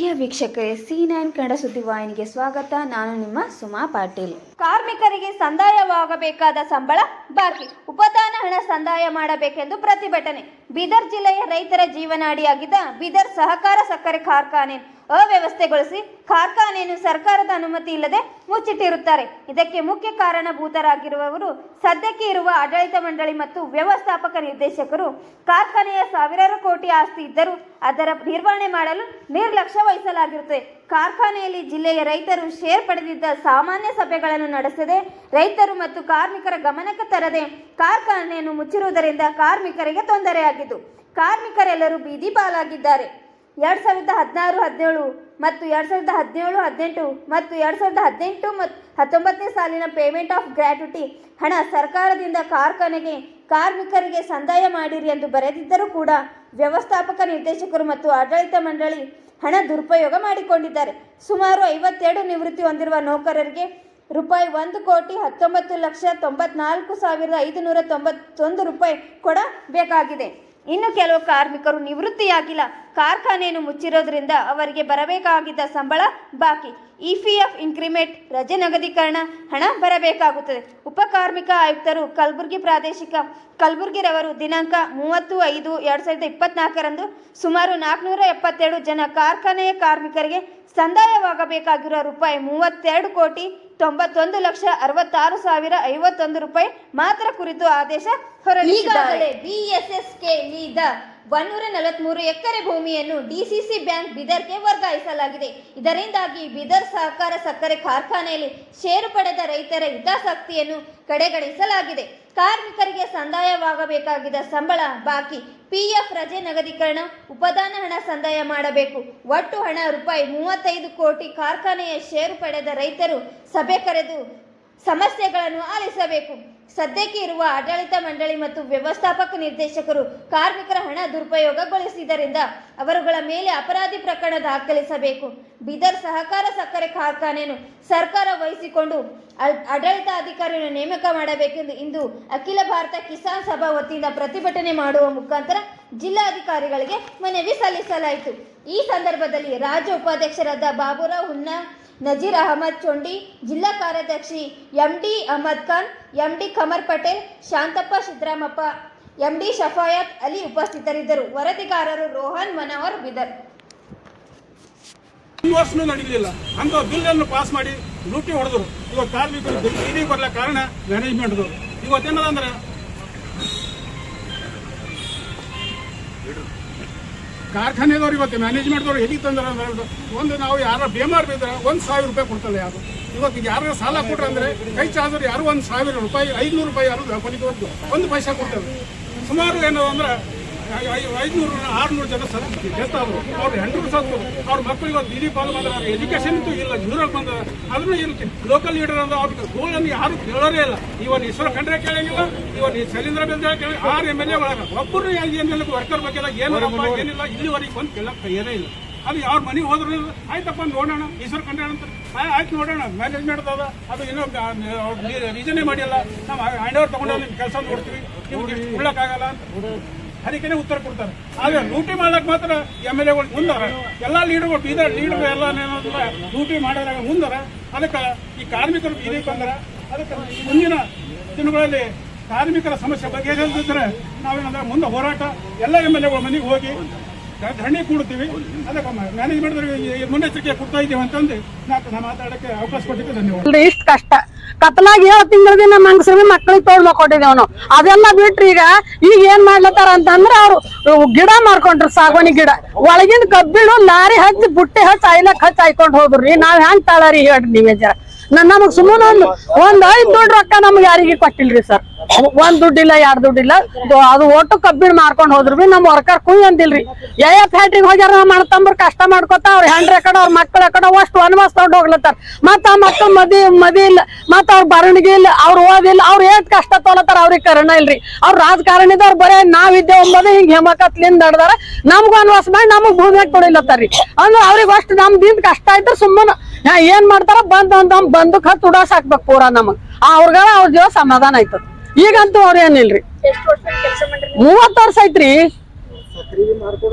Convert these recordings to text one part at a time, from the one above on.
ಪ್ರಿಯ ವೀಕ್ಷಕರೇ C nine Kannada ಸುದ್ದಿವಾಹಿನಿಗೆ ಸ್ವಾಗತ. ನಾನು ನಿಮ್ಮ ಸುಮಾ ಪಾಟೀಲ್. ಕಾರ್ಮಿಕರಿಗೆ ಸಂದಾಯವಾಗಬೇಕಾದ ಸಂಬಳ ಬಾಕಿ. ಉಪದಾನ ಹಣ ಸಂದಾಯ ಮಾಡಬೇಕೆಂದು ಪ್ರತಿಭಟನೆ. ಬೀದರ್ ಜಿಲ್ಲೆಯ ರೈತರ ಜೀವನಾಡಿಯಾಗಿದ್ದ ಬೀದರ್ ಸಹಕಾರ ಸಕ್ಕರೆ ಕಾರ್ಖಾನೆ ಅವ್ಯವಸ್ಥೆಗೊಳಿಸಿ ಕಾರ್ಖಾನೆಯನ್ನು ಸರ್ಕಾರದ ಅನುಮತಿ ಇಲ್ಲದೆ ಮುಚ್ಚಿಟ್ಟಿರುತ್ತಾರೆ. ಇದಕ್ಕೆ ಮುಖ್ಯ ಕಾರಣಭೂತರಾಗಿರುವವರು ಸದ್ಯಕ್ಕೆ ಇರುವ ಆಡಳಿತ ಮಂಡಳಿ ಮತ್ತು ವ್ಯವಸ್ಥಾಪಕ ನಿರ್ದೇಶಕರು. ಕಾರ್ಖಾನೆಯ ಸಾವಿರಾರು ಕೋಟಿ ಆಸ್ತಿ ಇದ್ದರೂ ಅದರ ನಿರ್ವಹಣೆ ಮಾಡಲು ನಿರ್ಲಕ್ಷ್ಯ ವಹಿಸಲಾಗಿರುತ್ತದೆ ಕಾರ್ಖಾನೆಯಲ್ಲಿ ಜಿಲ್ಲೆಯ ರೈತರು ಶೇರ್ ಪಡೆದಿದ್ದ ಸಾಮಾನ್ಯ ಸಭೆಗಳನ್ನು ನಡೆಸದೆ ರೈತರು ಮತ್ತು ಕಾರ್ಮಿಕರ ಗಮನಕ್ಕೆ ತರದೆ ಕಾರ್ಖಾನೆಯನ್ನು ಮುಚ್ಚಿರುವುದರಿಂದ ಕಾರ್ಮಿಕರಿಗೆ ತೊಂದರೆಯಾಗಿದ್ದು, ಕಾರ್ಮಿಕರೆಲ್ಲರೂ ಬೀದಿ ಪಾಲಾಗಿದ್ದಾರೆ. ಎರಡ್ ಸಾವಿರದ ಹದಿನಾರು, ಹದಿನೇಳು ಮತ್ತು ಎರಡು ಸಾವಿರದ ಹದಿನೇಳು, ಹದಿನೆಂಟು ಮತ್ತು ಎರಡು ಸಾವಿರದ ಹದಿನೆಂಟು ಮತ್ತು ಹತ್ತೊಂಬತ್ತನೇ ಸಾಲಿನ ಪೇಮೆಂಟ್ ಆಫ್ ಗ್ರ್ಯಾಟ್ಯುಟಿ ಹಣ ಸರ್ಕಾರದಿಂದ ಕಾರ್ಖಾನೆಗೆ ಕಾರ್ಮಿಕರಿಗೆ ಸಂದಾಯ ಮಾಡಿರಿ ಎಂದು ಬರೆದಿದ್ದರೂ ಕೂಡ ವ್ಯವಸ್ಥಾಪಕ ನಿರ್ದೇಶಕರು ಮತ್ತು ಆಡಳಿತ ಮಂಡಳಿ ಹಣ ದುರುಪಯೋಗ ಮಾಡಿಕೊಂಡಿದ್ದಾರೆ. ಸುಮಾರು ಐವತ್ತೆರಡು ನಿವೃತ್ತಿ ಹೊಂದಿರುವ ನೌಕರರಿಗೆ ರೂಪಾಯಿ ಒಂದು ಕೋಟಿ ಹತ್ತೊಂಬತ್ತು ಲಕ್ಷ ತೊಂಬತ್ನಾಲ್ಕು ಸಾವಿರದ ಐದುನೂರ ತೊಂಬತ್ತೊಂದು ರೂಪಾಯಿ ಕೊಡಬೇಕಾಗಿದೆ. ಇನ್ನು ಕೆಲವು ಕಾರ್ಮಿಕರು ನಿವೃತ್ತಿಯಾಗಿಲ್ಲ. ಕಾರ್ಖಾನೆಯನ್ನು ಮುಚ್ಚಿರೋದ್ರಿಂದ ಅವರಿಗೆ ಬರಬೇಕಾಗಿದ್ದ ಸಂಬಳ ಬಾಕಿ. ಇ ಪಿ ಎಫ್ ಇನ್ಕ್ರಿಮೆಂಟ್, ರಜೆ ನಗದೀಕರಣ, ಹಣ ಬರಬೇಕಾಗುತ್ತದೆ. ಉಪ ಕಾರ್ಮಿಕ ಆಯುಕ್ತರು ಕಲಬುರಗಿ ಪ್ರಾದೇಶಿಕ ಕಲಬುರಗಿರವರು ದಿನಾಂಕ ಮೂವತ್ತು ಐದು ಎರಡು ಸಾವಿರದ ಇಪ್ಪತ್ನಾಲ್ಕರಂದು ಸುಮಾರು ನಾಲ್ಕುನೂರ ಎಪ್ಪತ್ತೆರಡು ಜನ ಕಾರ್ಖಾನೆಯ ಕಾರ್ಮಿಕರಿಗೆ ಸಂದಾಯವಾಗಬೇಕಾಗಿರುವ ರೂಪಾಯಿ ಮೂವತ್ತೆರಡು ಕೋಟಿ ತೊಂಬತ್ತೊಂದು ಲಕ್ಷ ಅರವತ್ತಾರು ಸಾವಿರ ಐವತ್ತೊಂದು ರೂಪಾಯಿ ಮಾತ್ರ ಕುರಿತು ಆದೇಶ ಹೊರಡಿಸಿದ್ದಾರೆ. ಬಿಎಸ್ಎಸ್ಕೆ ನೀಡಿದ ಒನ್ನೂರ ನಲವತ್ಮೂರು ಎಕರೆ ಭೂಮಿಯನ್ನು ಡಿಸಿಸಿ ಬ್ಯಾಂಕ್ ಬಿದರ್ಗೆ ವರ್ಗಾಯಿಸಲಾಗಿದೆ. ಇದರಿಂದಾಗಿ ಬಿದರ್ ಸಹಕಾರ ಸಕ್ಕರೆ ಕಾರ್ಖಾನೆಯಲ್ಲಿ ಷೇರು ಪಡೆದ ರೈತರ ಹಿತಾಸಕ್ತಿಯನ್ನು ಕಡೆಗಣಿಸಲಾಗಿದೆ. ಕಾರ್ಮಿಕರಿಗೆ ಸಂದಾಯವಾಗಬೇಕಾಗಿದ್ದ ಸಂಬಳ ಬಾಕಿ. ಪಿಎಫ್ ರಜೆ ನಗದೀಕರಣ, ಉಪದಾನ ಹಣ ಸಂದಾಯ ಮಾಡಬೇಕು. ಒಟ್ಟು ಹಣ ರೂಪಾಯಿ ಮೂವತ್ತೈದು ಕೋಟಿ ಕಾರ್ಖಾನೆಯ ಷೇರು ಪಡೆದ ರೈತರು ಸಭೆ ಕರೆದು ಸಮಸ್ಯೆಗಳನ್ನು ಆಲಿಸಬೇಕು. ಸದ್ಯಕ್ಕೆ ಇರುವ ಆಡಳಿತ ಮಂಡಳಿ ಮತ್ತು ವ್ಯವಸ್ಥಾಪಕ ನಿರ್ದೇಶಕರು ಕಾರ್ಮಿಕರ ಹಣ ದುರುಪಯೋಗಗೊಳಿಸಿದ್ದರಿಂದ ಅವರುಗಳ ಮೇಲೆ ಅಪರಾಧಿ ಪ್ರಕರಣ ದಾಖಲಿಸಬೇಕು. ಬೀದರ್ ಸಹಕಾರ ಸಕ್ಕರೆ ಕಾರ್ಖಾನೆಯನ್ನು ಸರ್ಕಾರ ವಹಿಸಿಕೊಂಡು ಆಡಳಿತಾಧಿಕಾರಿಯನ್ನು ನೇಮಕ ಮಾಡಬೇಕೆಂದು ಇಂದು ಅಖಿಲ ಭಾರತ ಕಿಸಾನ್ ಸಭಾ ವತಿಯಿಂದ ಪ್ರತಿಭಟನೆ ಮಾಡುವ ಮುಖಾಂತರ ಜಿಲ್ಲಾಧಿಕಾರಿಗಳಿಗೆ ಮನವಿ ಸಲ್ಲಿಸಲಾಯಿತು. ಈ ಸಂದರ್ಭದಲ್ಲಿ ರಾಜ್ಯ ಉಪಾಧ್ಯಕ್ಷರಾದ ಬಾಬುರಾವ್ ಹುನ್ನಾ ನಜೀರ್ ಅಹಮದ್ ಚೊಂಡಿ, ಜಿಲ್ಲಾ ಕಾರ್ಯದರ್ಶಿ M D Ahmad Khan M D Patel, Shantappa Siddaramappa M D Shafayat Ali ಉಪಸ್ಥಿತರಿದ್ದರು. ವರದಿಗಾರರು ರೋಹನ್ ಮನೋಹರ್ ಬಿದರ್. ವರ್ಷನೂ ನಡೀಲಿಲ್ಲ. ಅಂತ ಬಿಲ್ ಅನ್ನು ಪಾಸ್ ಮಾಡಿ ಲೂಟಿ ಹೊಡೆದ್ರು. ಇವಾಗ ಕಾರ್ಮಿಕರು ಇಡೀ ಬರಲ ಕಾರಣ ಮ್ಯಾನೇಜ್ಮೆಂಟ್ದವರು ಇವತ್ತೇನದ ಕಾರ್ಖಾನೆದವ್ರು ಇವತ್ತು ಮ್ಯಾನೇಜ್ಮೆಂಟ್ದವ್ರು ಎಲ್ಲಿಗೆ ತಂದ್ರೆ ಒಂದು ನಾವು ಯಾರ ಬೇಮಾರ್ ಬಿದ್ರೆ ಒಂದು ಸಾವಿರ ರೂಪಾಯಿ ಕೊಡ್ತಲ್ಲ ಯಾರು? ಇವತ್ತು ಯಾರು ಸಾಲ ಕೊಟ್ರೆ ಅಂದ್ರೆ ಕೈ ಚಾದ್ರೆ ಯಾರು ಒಂದು ಸಾವಿರ ರೂಪಾಯಿ, ಐದುನೂರು ರೂಪಾಯಿ ಯಾರು ಒಂದು ಒಂದು ಪೈಸೆ ಕೊಡ್ತಾರೆ ಸುಮಾರು ಏನದ ಅಂದ್ರೆ ಐದುನೂರು ಆರುನೂರು ಜನ ಸತ್ತು ಡೆತ್ ಆದ್ರು ಅವ್ರ ಹೆಂಡರು ಸತ್ತು ಅವ್ರ. ಮಕ್ಕಳಿಗೆ ಒಂದು ಬೀದಿ ಪಾಲು ಬಂದ್ರೆ ಅವ್ರಿಗೆ ಎಜುಕೇಶನ್ ಅಂತೂ ಇಲ್ಲ ಜೂರಾಗಿ ಬಂದ. ಅದನ್ನು ಏನು ಲೋಕಲ್ ಲೀಡರ್ ಅಂದ್ರೆ ಅವ್ರಿಗೆ ಗೋಳನ್ನು ಯಾರು ಕೇಳೋರೇ ಇಲ್ಲ. ಇವನ್ ಈಶ್ವರ ಖಂಡ್ರೆ ಕೇಳಂಗಿಲ್ಲ ಇವನ್ ಈ ಶೈಲೇಂದ್ರ ಕೇಳಿ ಆರ್ ಎಂ ಎಲ್ ಎ ಒಳಗ. ಒಬ್ಬರು ಏನಿಲ್ಲ ವರ್ಕರ್ ಬಗ್ಗೆ ಏನು ಏನಿಲ್ಲ ಇಲ್ಲಿವರೆಗೆ ಬಂದು ಕೇಳಕ್ ತಯಾರೇ ಇಲ್ಲ. ಅದು ಯಾರ ಮನೆಗೆ ಹೋದ್ರು ಆಯ್ತಪ್ಪ ನೋಡೋಣ. ಈಶ್ವರ ಕಂಡ ಅಂತ ಆಯ್ತು ನೋಡೋಣ. ಮ್ಯಾನೇಜ್ಮೆಂಟ್ ಅದ. ಅದು ಇನ್ನೂ ರೀಸನೇ ಮಾಡಿಲ್ಲ. ನಾವು ಹ್ಯಾಂಡ್ ಓವರ್ ತಗೊಂಡು ನಿಮ್ಗೆ ಕೆಲಸ ನೋಡ್ತೀವಿ. ನಿಮ್ಗೆ ಉಳ್ಳಕ್ಕಾಗಲ್ಲ ಅಂತ. ಅದಕ್ಕೆ ಉತ್ತರ ಕೊಡ್ತಾರೆ. ಆದ್ರೆ ಲೂಟಿ ಮಾಡಕ್ ಮಾತ್ರ ಎಂ ಎಲ್ ಎಗಳು ಮುಂದಾರ. ಎಲ್ಲಾ ಲೀಡರ್ಗಳು, ಬೀದರ್ ಲೀಡರ್ ಎಲ್ಲ ಲೂಟಿ ಮಾಡೋದ್ರಾಗ ಮುಂದಾರ. ಅದಕ್ಕೆ ಈ ಕಾರ್ಮಿಕರು ಬೀದಿಗೆ ಬಂದಾರ. ಅದಕ್ಕೆ ಮುಂದಿನ ದಿನಗಳಲ್ಲಿ ಕಾರ್ಮಿಕರ ಸಮಸ್ಯೆ ಬಗ್ಗೆ ಬಗೆಹರಿಸಿದ್ರೆ ನಾವೇನಂದ್ರೆ ಮುಂದೆ ಹೋರಾಟ, ಎಲ್ಲ ಎಂ ಎಲ್ ಎಗಳು ಮನೆಗೆ ಹೋಗಿ ಧರಣಿ ಕೂಡ್ತೀವಿ ಅದಕ್ಕೆ ಮ್ಯಾನೇಜ್ಮೆಂಟ್ ಮುನ್ನೆಚ್ಚರಿಕೆ ಕೊಡ್ತಾ ಇದ್ದೀವಿ ಅಂತಂದು ನಾ ಮಾತಾಡಕ್ಕೆ ಅವಕಾಶ ಕೊಟ್ಟಿದ್ದೆ ಧನ್ಯವಾದ. ಇಷ್ಟ ಕಷ್ಟ. ಕತ್ಲಾಗ ಏಳು ತಿಂಗಳ ದಿನ ಮನ್ಸರಿ ಮಕ್ಳಿಗೆ ತೋಡ್ ಮಕ್ಕೊಟ್ಟಿದ್ದೇವ್ ನಾವು ಅದೆಲ್ಲ ಬಿಟ್ರಿ ಈಗ ಈಗ ಏನ್ ಮಾಡ್ಲತ್ತಾರ ಅಂತಂದ್ರ ಅವ್ರು ಗಿಡ ಮಾರ್ಕೊಂಡ್ರು ಸಾಗುವನಿ ಗಿಡ. ಒಳಗಿನ ಕಬ್ಬಿಣ ಲಾರಿ ಹಚ್ಚಿ ಬುಟ್ಟಿ ಹಚ್ಚಿ ಐಲಕ್ ಹಚ್ಚಿ ಹಾಯ್ಕೊಂಡ್ ಹೋದ್ರಿ ನಾವ್ ಹೆಂಗ್ ತಾಳಾರಿ ಹೇಳ್ರಿ ನೀವೇ ಜರ? ನನ್ ನಮಗ್ ಸುಮ್ಮನೆ ಒಂದು ಒಂದ್ ಐದ್ ದುಡ್ಡು ರೊಕ್ಕ ನಮ್ಗೆ ಯಾರಿಗೆ ಕೊಟ್ಟಿಲ್ರಿ ಸರ್. ಒಂದ್ ದುಡ್ಡಿಲ್ಲ, ಎರಡ್ ದುಡ್ಡಿಲ್ಲ. ಇಲ್ಲ ಅದು ಒಟ್ಟು ಕಬ್ಬಿಣ ಮಾರ್ಕೊಂಡ್ ಹೋದ್ರು ಬಿ ನಮ್ ವರ್ಕರ್ ಕುಯ್ ಅಂದಿಲ್ರಿ. ಯಾವ ಫ್ಯಾಕ್ಟ್ರಿಗೆ ಹೋಗ್ಯಾರ ನಮ್ಮ ಅಣ್ಣತಂಬ್ರ ಕಷ್ಟ ಮಾಡ್ಕೊತ ಅವ್ರ ಹೆಂಡ್ರ ಕಡೆ ಅವ್ರ ಮಕ್ಕಳ ಕಡೆ ಅಷ್ಟು ವನವಾಸ ತಗೊಂಡ್ ಹೋಗ್ಲತ್ತಾರ. ಮತ್ತ ಆ ಮದಿ ಮದಿ ಇಲ್ಲ. ಮತ್ತ ಅವ್ರ ಬರಣಿಗೆ ಇಲ್ಲ, ಅವ್ರ ಓದಿಲ್ಲ ಅವ್ರ ಏಟ್ ಕಷ್ಟ ತೊಲತಾರ, ಅವ್ರಿಗೆ ಕರಣ ಇಲ್ರಿ. ಅವ್ರ ರಾಜಕಾರಣಿದವ್ರ ಬರೇ ನಾವಿದ್ದೆ ಒಂಬದು ಹಿಂಗ್ ಹೆಮಕತ್ಲಿಂದ ನಡ್ದಾರ. ನಮ್ಗ ವನವಾಸ ಮಾಡಿ ನಮಗ್ ಭೂಮಿಯಾಗ ಕೊಡಿಲತ್ತಾರ್ರಿ ಅಂದ್ರೆ ಅವ್ರಿಗೆ ಅಷ್ಟು ನಮ್ದಿಂದ ಕಷ್ಟ ಆಯ್ತು ಸುಮ್ಮನ ಹಾ, ಏನ್ ಮಾಡ್ತಾರ? ಬಂದ್ ಅಂತ ಬಂದಕ್ ಹತ್ತು ಉಡಾಸ್ ಹಾಕ್ಬೇಕು ಪೂರ ನಮಗ್. ಅವ್ರಗಳ ಅವ್ರ ಜೀವ ಸಮಾಧಾನ ಆಯ್ತದ ಈಗಂತೂ ಅವ್ರ ಏನಿಲ್ರಿ ಮೂವತ್ ವರ್ಷ ಐತ್ರಿ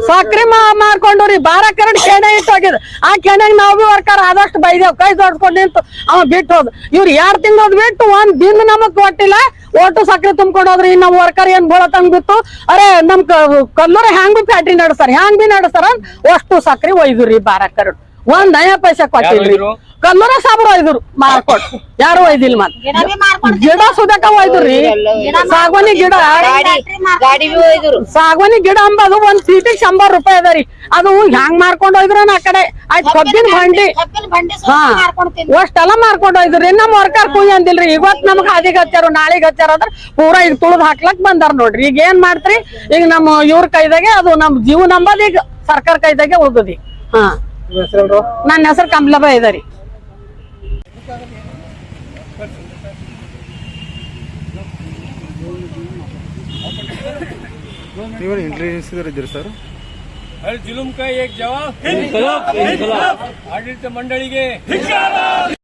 ಸಕ್ರಿ ಮಾಡ್ಕೊಂಡ್ರಿ ಬಾರ ಕರಡ್ ಕೆಣೆ ಇಟ್ಟು ಹೋಗಿದ್ ಆ ಕೆಣೆಗ್ ನಾವ್ ಬಿ ವರ್ಕರ್ ಆದಷ್ಟು ಬೈದೇವ್. ಕೈ ದೊಡ್ಕೊಂಡು ನಿಂತು ಅವ ಬಿಟ್ಟು ಹೋದ್. ಇವ್ರು ಎರಡ್ ತಿಂಗಳದ್ ಬಿಟ್ಟು ಒಂದ್ ದಿನ ನಮಗ್ ಕೊಟ್ಟಿಲ್ಲ. ಒಟ್ಟು ಸಕ್ರೆ ತುಂಬ್ಕೊಂಡ್ ಹೋದ್ರಿ ಇನ್ನ ವರ್ಕರ್ ಏನ್ ಬೋಳತಂಗ್ ಬಿತ್ತು. ಅರೆ ನಮ್ ಕಲ್ಲೂರ ಹ್ಯಾಂಗ್ ಬಿ ಫ್ಯಾಕ್ಟ್ರಿ ನಡೆಸ್ತಾರ. ಹ್ಯಾಂಗ್ ಬಿ ನಡೆಸ್ತಾರ ಅಷ್ಟು ಸಕ್ರಿ ಒಯ್ದುರಿ ಬಾರ ಕರಡ್. ಒಂದ್ ನಯ ಪೈಸೆ ಕೊಟ್ಟಿಲ್ರಿ ಕನ್ನೂರ ಸಾಬ್ರು ಒಯ್ದ್ರು. ಮಾರ್ಕೊಟ್ ಯಾರು ಒಯ್ದಿಲ್ಲ ಮತ್? ಗಿಡ ಸುದಕ ಒಯ್ದುರಿ ಸಾಗವಾನಿ ಗಿಡ. ಒಯ್ದ್ರು. ಸಾಗವಾನಿ ಗಿಡ ಅಂಬದು ಒಂದ್ ಸೀಟಿಗೆ ಶಂಬರ್ ರೂಪಾಯಿ ಅದರಿ ರೀ. ಅದು ಹ್ಯಾಂಗ್ ಮಾರ್ಕೊಂಡ್ ಹೋಯ್ದ್ರ ಆ ಕಡೆ? ಆಯ್ತು ಕಬ್ಬಿನ ಬಂಡಿ. ಹಾ. ಅಷ್ಟೆಲ್ಲ ಮಾರ್ಕೊಂಡ್ ಹೋಯ್ದ್ರಿ ನಮ್ ವರ್ಕರ್ ಕೂಯ್ ಅಂದಿಲ್ರಿ. ಇವತ್ ನಮ್ಗ್ ಹಾದಿಗ್ ಹಚ್ಚಾರು ನಾಳೆಗ್ ಹಚ್ಚಾರ ಅಂದ್ರ ಪೂರಾ ಈಗ ತುಳಿದ್ ಹಾಕ್ಲಕ್ ಬಂದಾರ ನೋಡ್ರಿ. ಈಗ ಏನ್ ಮಾಡ್ತ್ರಿ? ಈಗ ನಮ್ಮ ಇವ್ರ ಕೈದಾಗೆ ಅದು ನಮ್ ಜೀವ ನಂಬದ್ ಈಗ ಸರ್ಕಾರ ಕೈದಾಗೆ ಉಳ್ದದಿ ಹಾ. ನನ್ನ ಹೆಸರು ಕಮಲಬ ಇದರಿ ನೀವೇನು ಇಂಟ್ರೊಡ್ಯೂಸ್ ಇದ್ದೀರಿ ಸರ್ ಹರ ಜುಲುಂ ಕಾ ಏಕ್ ಜವಾಬ್. ಆಡಳಿತ ಮಂಡಳಿಗೆ.